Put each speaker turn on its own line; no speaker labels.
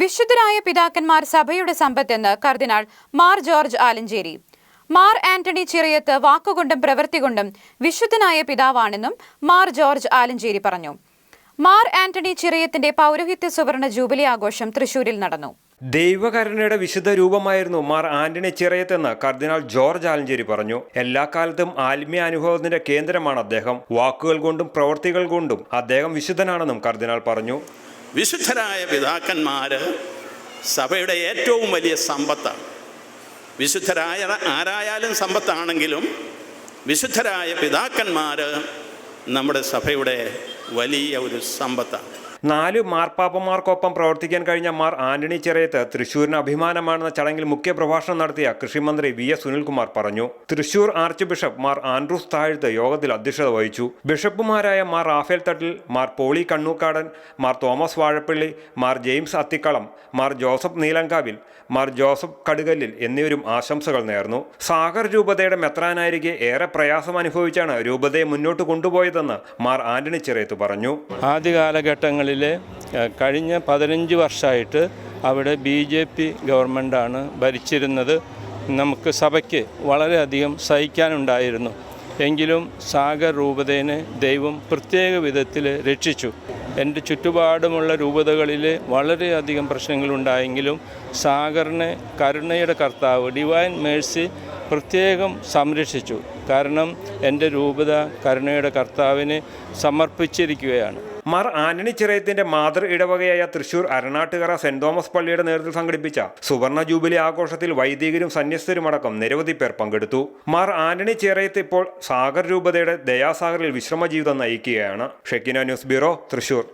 വിശുദ്ധരായ പിതാക്കന്മാർ സഭയുടെ സമ്പത്തെന്ന് കർദിനാൾ മാർ ജോർജ് ആലഞ്ചേരി. മാർ ആന്റണി ചിറയത്ത് വാക്കുകൊണ്ടും പ്രവൃത്തി കൊണ്ടും വിശുദ്ധനായ പിതാവാണെന്നും മാർ ജോർജ് ആലഞ്ചേരി പറഞ്ഞു. മാർ ആന്റണി ചിറയത്തിന്റെ പൗരോഹിത്യ സുവർണ ജൂബിലി ആഘോഷം തൃശൂരിൽ നടന്നു.
ദൈവകരുണയുടെ വിശുദ്ധ രൂപമായിരുന്നു മാർ ആന്റണി ചിറയത്തെന്ന് കർദിനാൾ ജോർജ് ആലഞ്ചേരി പറഞ്ഞു. എല്ലാ കാലത്തും ആത്മീയ അനുഭവത്തിന്റെ കേന്ദ്രമാണ് അദ്ദേഹം. വാക്കുകൾ കൊണ്ടും പ്രവൃത്തികൾ കൊണ്ടും അദ്ദേഹം വിശുദ്ധനാണെന്നും കർദിനാൾ പറഞ്ഞു.
വിശുദ്ധരായ പിതാക്കന്മാർ സഭയുടെ ഏറ്റവും വലിയ സമ്പത്താണ്. വിശുദ്ധരായ ആരായാലും സമ്പത്താണെങ്കിലും വിശുദ്ധരായ പിതാക്കന്മാർ നമ്മുടെ സഭയുടെ വലിയ ഒരു സമ്പത്താണ്.
നാല് മാർപ്പാപ്പമാർക്കൊപ്പം പ്രവർത്തിക്കാൻ കഴിഞ്ഞ മാർ ആന്റണി ചെറിയത്ത് തൃശൂരിന് അഭിമാനമാണെന്ന ചടങ്ങിൽ മുഖ്യ പ്രഭാഷണം നടത്തിയ കൃഷിമന്ത്രി വി എസ് സുനിൽകുമാർ പറഞ്ഞു. Thrissur arch bishop Mar Andrews Thazhath യോഗത്തിൽ അധ്യക്ഷത വഹിച്ചു. ബിഷപ്പുമാരായ Mar Rafale Thattil Mar Pauly Kannookadan Mar Thomas Vazhappally Mar James അത്തിക്കളം Mar Joseph Neelankavil Mar Joseph കടുകല്ലിൽ എന്നിവരും ആശംസകൾ നേർന്നു. സാഗർ രൂപതയുടെ മെത്രാനായിരിക്കെ ഏറെ പ്രയാസം അനുഭവിച്ചാണ് രൂപതയെ മുന്നോട്ട് കൊണ്ടുപോയതെന്ന് മാർ ആന്റണി ചെറിയത്ത് പറഞ്ഞു.
ആദ്യ കഴിഞ്ഞ പതിനഞ്ച് വർഷമായിട്ട് അവിടെ ബി ജെ പി ഗവൺമെന്റാണ് ഭരിച്ചിരുന്നത്. നമുക്ക് സഭയ്ക്ക് വളരെയധികം സഹിക്കാനുണ്ടായിരുന്നു. എങ്കിലും സാഗർ രൂപതേനെ ദൈവം പ്രത്യേക വിധത്തിൽ രക്ഷിച്ചു. എന്റെ ചുറ്റുപാടുമുള്ള രൂപതകളിൽ വളരെയധികം പ്രശ്നങ്ങളുണ്ടായെങ്കിലും സാഗറിനെ കരുണയുടെ കർത്താവ് ഡിവൈൻ മേഴ്സി പ്രത്യേകം സംരക്ഷിച്ചു. കാരണം എന്റെ രൂപത കരുണയുടെ കർത്താവിന് സമർപ്പിച്ചിരിക്കുകയാണ്.
മാർ ആന്റണി ചിറയത്തിന്റെ മാതൃ ഇടവകയായ തൃശൂർ അരണാട്ടുകര സെന്റ് തോമസ് പള്ളിയുടെ നേതൃത്വത്തിൽ സംഘടിപ്പിച്ച സുവർണ ജൂബിലി ആഘോഷത്തിൽ വൈദികരും സന്യസ്തരുമടക്കം നിരവധി പേർ പങ്കെടുത്തു. മാർ ആന്റണി ചിറയത്ത് ഇപ്പോൾ സാഗർ രൂപതയുടെ ദയാസാഗറിൽ വിശ്രമ ജീവിതം നയിക്കുകയാണ്. Shekinah news bureau Thrissur.